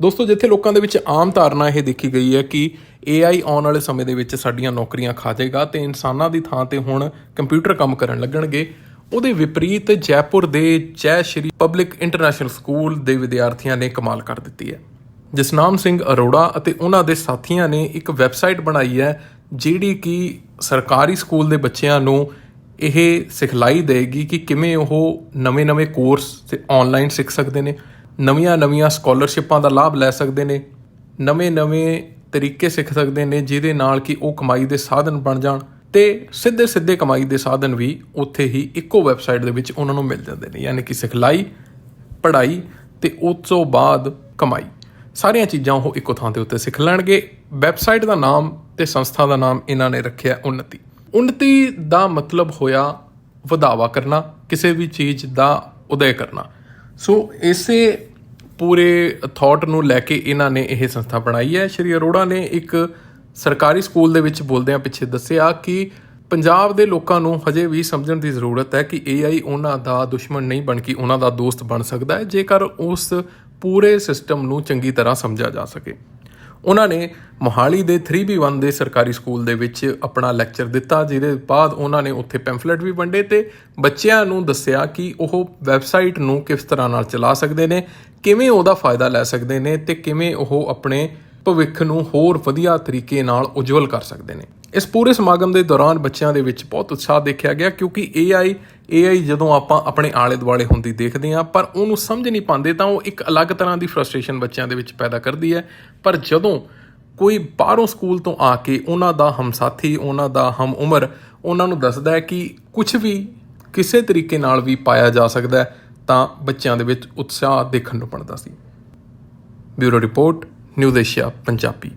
ਦੋਸਤੋ, ਜਿੱਥੇ ਲੋਕਾਂ ਦੇ ਵਿੱਚ ਆਮ ਧਾਰਨਾ ਇਹ ਦੇਖੀ ਗਈ ਹੈ ਕਿ AI ਆਉਣ ਵਾਲੇ ਸਮੇਂ ਦੇ ਵਿੱਚ ਸਾਡੀਆਂ ਨੌਕਰੀਆਂ ਖਾ ਜਾਏਗਾ ਤੇ ਇਨਸਾਨਾਂ ਦੀ ਥਾਂ ਤੇ ਹੁਣ ਕੰਪਿਊਟਰ ਕੰਮ ਕਰਨ ਲੱਗਣਗੇ। ਉਹਦੇ ਵਿਪਰੀਤ ਜੈਪੁਰ ਦੇ ਜੈ ਸ਼੍ਰੀ ਪਬਲਿਕ ਇੰਟਰਨੈਸ਼ਨਲ ਸਕੂਲ ਦੇ ਵਿਦਿਆਰਥੀਆਂ ਨੇ ਕਮਾਲ ਕਰ ਦਿੱਤੀ ਹੈ। ਜਸਨਾਮ ਸਿੰਘ ਅਰੋੜਾ ਅਤੇ ਉਹਨਾਂ ਦੇ ਸਾਥੀਆਂ ਨੇ ਇੱਕ ਵੈਬਸਾਈਟ ਬਣਾਈ ਹੈ, ਜਿਹੜੀ ਕਿ ਸਰਕਾਰੀ ਸਕੂਲ ਦੇ ਬੱਚਿਆਂ ਨੂੰ ਇਹ ਸਿਖਲਾਈ ਦੇਗੀ ਕਿ ਕਿਵੇਂ ਉਹ ਨਵੇਂ-ਨਵੇਂ ਕੋਰਸ ਤੇ ਆਨਲਾਈਨ ਸਿੱਖ ਸਕਦੇ ਨੇ। ਨਵੀਆਂ-ਨਵੀਆਂ ਸਕਾਲਰਸ਼ਿਪਾਂ ਦਾ ਲਾਭ ਲੈ ਸਕਦੇ ਨੇ, ਨਵੇਂ-ਨਵੇਂ ਤਰੀਕੇ ਸਿੱਖ ਸਕਦੇ ਨੇ ਜਿਹਦੇ ਨਾਲ ਕਿ ਉਹ ਕਮਾਈ ਦੇ ਸਾਧਨ ਬਣ ਜਾਣ ਤੇ ਸਿੱਧੇ-ਸਿੱਧੇ ਕਮਾਈ ਦੇ ਸਾਧਨ ਵੀ ਉੱਥੇ ਹੀ ਇੱਕੋ ਵੈਬਸਾਈਟ ਦੇ ਵਿੱਚ ਉਹਨਾਂ ਨੂੰ ਮਿਲ ਜਾਂਦੇ ਨੇ, ਯਾਨੀ ਕਿ ਸਿਖਲਾਈ, ਪੜ੍ਹਾਈ ਤੇ ਉਸ ਤੋਂ ਬਾਅਦ ਕਮਾਈ। ਸਾਰੀਆਂ ਚੀਜ਼ਾਂ ਉਹ ਇੱਕੋ ਥਾਂ ਤੇ ਉੱਤੇ ਸਿੱਖ ਲੈਣਗੇ। ਵੈਬਸਾਈਟ ਦਾ ਨਾਮ ਤੇ ਸੰਸਥਾ ਦਾ ਨਾਮ ਇਹਨਾਂ ਨੇ ਰੱਖਿਆ ਉન્નਤੀ ਉન્નਤੀ ਦਾ ਮਤਲਬ ਹੋਇਆ ਵਧਾਵਾ ਕਰਨਾ, ਕਿਸੇ ਵੀ ਚੀਜ਼ ਦਾ ਉਦੈ ਕਰਨਾ। ਸੋ ਇਸੇ ਪੂਰੇ ਥਾਟ ਨੂੰ ਲੈ ਕੇ ਇਹਨਾਂ ਨੇ ਇਹ ਸੰਸਥਾ ਬਣਾਈ ਹੈ। ਸ਼੍ਰੀ ਅਰੋੜਾ ਨੇ ਇੱਕ ਸਰਕਾਰੀ ਸਕੂਲ ਦੇ ਵਿੱਚ ਬੋਲਦਿਆਂ ਪਿੱਛੇ ਦੱਸਿਆ ਕਿ ਪੰਜਾਬ ਦੇ ਲੋਕਾਂ ਨੂੰ ਹਜੇ ਵੀ ਸਮਝਣ ਦੀ ਜ਼ਰੂਰਤ ਹੈ ਕਿ AI ਉਹਨਾਂ ਦਾ ਦੁਸ਼ਮਣ ਨਹੀਂ ਬਣ ਕੇ ਉਹਨਾਂ ਦਾ ਦੋਸਤ ਬਣ ਸਕਦਾ ਹੈ, ਜੇਕਰ ਉਸ ਪੂਰੇ ਸਿਸਟਮ ਨੂੰ ਚੰਗੀ ਤਰ੍ਹਾਂ ਸਮਝਿਆ ਜਾ ਸਕੇ। ਉਹਨਾਂ ਨੇ ਮੋਹਾਲੀ ਦੇ 3B1 ਦੇ ਸਰਕਾਰੀ ਸਕੂਲ ਦੇ ਵਿੱਚ ਆਪਣਾ ਲੈਕਚਰ ਦਿੱਤਾ, ਜਿਹਦੇ ਬਾਅਦ ਉਹਨਾਂ ਨੇ ਉੱਥੇ ਪੈਂਫਲੇਟ ਵੀ ਵੰਡੇ ਤੇ ਬੱਚਿਆਂ ਨੂੰ ਦੱਸਿਆ ਕਿ ਉਹ ਵੈਬਸਾਈਟ ਨੂੰ ਕਿਸ ਤਰ੍ਹਾਂ ਨਾਲ ਚਲਾ ਸਕਦੇ ਨੇ, ਕਿਵੇਂ ਉਹਦਾ ਫਾਇਦਾ ਲੈ ਸਕਦੇ ਨੇ ਤੇ ਕਿਵੇਂ ਉਹ ਆਪਣੇ ਭਵਿੱਖ ਨੂੰ ਹੋਰ ਵਧੀਆ ਤਰੀਕੇ ਨਾਲ ਉਜਵਲ ਕਰ ਸਕਦੇ ਨੇ। ਇਸ ਪੂਰੇ ਸਮਾਗਮ ਦੇ ਦੌਰਾਨ ਬੱਚਿਆਂ ਦੇ ਵਿੱਚ ਬਹੁਤ ਉਤਸ਼ਾਹ ਦੇਖਿਆ ਗਿਆ ਕਿਉਂਕਿ AI AI ਜਦੋਂ ਆਪਾਂ ਆਪਣੇ ਆਲੇ ਦੁਆਲੇ ਹੁੰਦੀ ਦੇਖਦੇ ਹਾਂ, ਪਰ ਉਹਨੂੰ ਸਮਝ ਨਹੀਂ ਪਾਉਂਦੇ ਤਾਂ ਉਹ ਇੱਕ ਅਲੱਗ ਤਰ੍ਹਾਂ ਦੀ ਫਰਸਟ੍ਰੇਸ਼ਨ ਬੱਚਿਆਂ ਦੇ ਵਿੱਚ ਪੈਦਾ ਕਰਦੀ ਹੈ। ਪਰ ਜਦੋਂ ਕੋਈ ਬਾਹਰੋਂ ਸਕੂਲ ਤੋਂ ਆ ਕੇ ਉਹਨਾਂ ਦਾ ਹਮਸਾਥੀ, ਉਹਨਾਂ ਦਾ ਹਮ ਉਮਰ, ਉਹਨਾਂ ਨੂੰ ਦੱਸਦਾ ਹੈ ਕਿ ਕੁਝ ਵੀ ਕਿਸੇ ਤਰੀਕੇ ਨਾਲ ਵੀ ਪਾਇਆ ਜਾ ਸਕਦਾ ਹੈ, ਤਾਂ ਬੱਚਿਆਂ ਦੇ ਵਿੱਚ ਉਤਸ਼ਾਹ ਦੇਖਣ ਨੂੰ ਪੜਦਾ ਸੀ। Bureau report, news Asia, Punjabi.